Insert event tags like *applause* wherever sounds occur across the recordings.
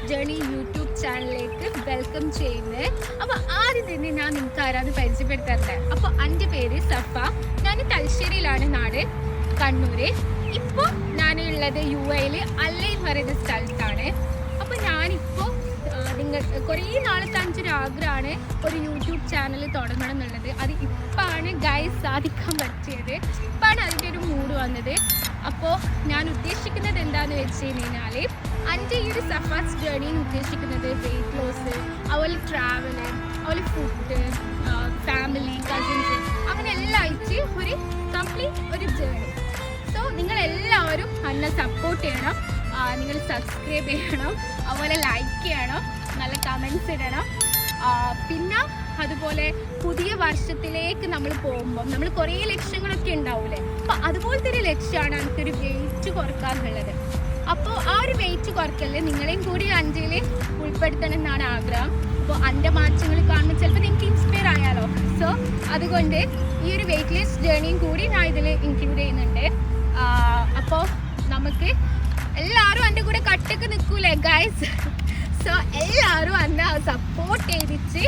Safas journey YouTube ചാനലിലേക്ക് welcome ചെയ്യുന്നത് അപ്പോൾ ആദ്യം തന്നെ ഞാൻ നിങ്ങൾക്ക് ആരാന്ന് പരിചയപ്പെടുത്താറുണ്ട് അപ്പോൾ എന്റെ പേര് സഫ. ഞാൻ തലശ്ശേരിയിലാണ് നാട് കണ്ണൂര്. ഇപ്പോൾ ഞാനുള്ളത് യു എയിൽ അല്ലൈൻ പറയുന്ന സ്ഥലത്താണ്. അപ്പോൾ ഞാനിപ്പോൾ നിങ്ങൾ കുറേ നാളത്തെ അഞ്ചൊരു ആഗ്രഹമാണ് ഒരു യൂട്യൂബ് ചാനൽ തുടങ്ങണം എന്നുള്ളത് അത് ഇപ്പാണ് ഗൈസ് സാധിക്കാൻ പറ്റിയത്. ഇപ്പാണ് അതിന്റെ ഒരു മൂഡ് വന്നത്. അപ്പോൾ ഞാൻ ഉദ്ദേശിക്കുന്നത് എന്താണെന്ന് വെച്ച് കഴിഞ്ഞാൽ എന്റെ ഈ ഒരു സഫാസ് ജേർണി എന്ന് ഉദ്ദേശിക്കുന്നത് വെയിറ്റ് ലോസ് അതുപോലെ ട്രാവൽ അതുപോലെ ഫുഡ് ഫാമിലി കസിൻസ് അങ്ങനെ എല്ലാം ആയിട്ട് ഒരു കംപ്ലീറ്റ് ഒരു ജേർണി സോ നിങ്ങളെല്ലാവരും എന്നെ സപ്പോർട്ട് ചെയ്യണം. നിങ്ങൾ സബ്സ്ക്രൈബ് ചെയ്യണം. അതുപോലെ ലൈക്ക് ചെയ്യണം. നല്ല കമൻസ് ഇടണം. പിന്നെ അതുപോലെ പുതിയ വർഷത്തിലേക്ക് നമ്മൾ പോകുമ്പം നമ്മൾ കുറേ ലക്ഷ്യങ്ങളൊക്കെ ഉണ്ടാവൂലേ? അപ്പോൾ അതുപോലത്തെ ഒരു ലക്ഷ്യമാണ് എനിക്കൊരു വെയിറ്റ് കുറക്കാന്നുള്ളത് അപ്പോൾ ആ ഒരു വെയിറ്റ് കുറക്കൽ നിങ്ങളെയും കൂടി അഞ്ചിൽ ഉൾപ്പെടുത്തണം എന്നാണ് ആഗ്രഹം. അപ്പോൾ എന്റെ മാറ്റങ്ങൾ കാണുമ്പോൾ ചിലപ്പോൾ നിങ്ങൾക്ക് ഇൻസ്പയർ ആയാലോ. സോ അതുകൊണ്ട് ഈ ഒരു വെയിറ്റ് ലെസ് ജേണിയും കൂടി ഞാൻ ഇതിൽ ഇൻക്ലൂഡ് ചെയ്യുന്നുണ്ട്. അപ്പോൾ നമുക്ക് എല്ലാവരും എന്റെ കൂടെ കട്ടക്ക് നിൽക്കൂലേ ഗൈസ് സോ *laughs* എല്ലാവരും സപ്പോർട്ട് ചെയ്തിച്ച്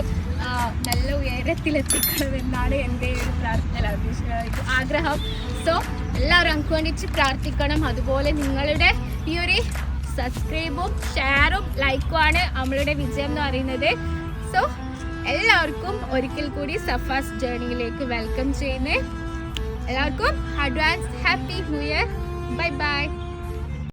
നല്ല ഉയരത്തിലെത്തിക്കണമെന്നാണ് എന്റെ ഒരു പ്രാർത്ഥന ആഗ്രഹം. സോ എല്ലാവരും എനിക്ക് വേണ്ടിയിട്ട് പ്രാർത്ഥിക്കണം. അതുപോലെ നിങ്ങളുടെ ഈ ഒരു സബ്സ്ക്രൈബും ഷെയറും ലൈക്കും ആണ് നമ്മളുടെ വിജയം എന്ന് പറയുന്നത്. സോ എല്ലാവർക്കും ഒരിക്കൽ കൂടി സഫാസ് ജേർണിയിലേക്ക് വെൽക്കം ചെയ്യുന്നത് എല്ലാവർക്കും advance happy new year bye bye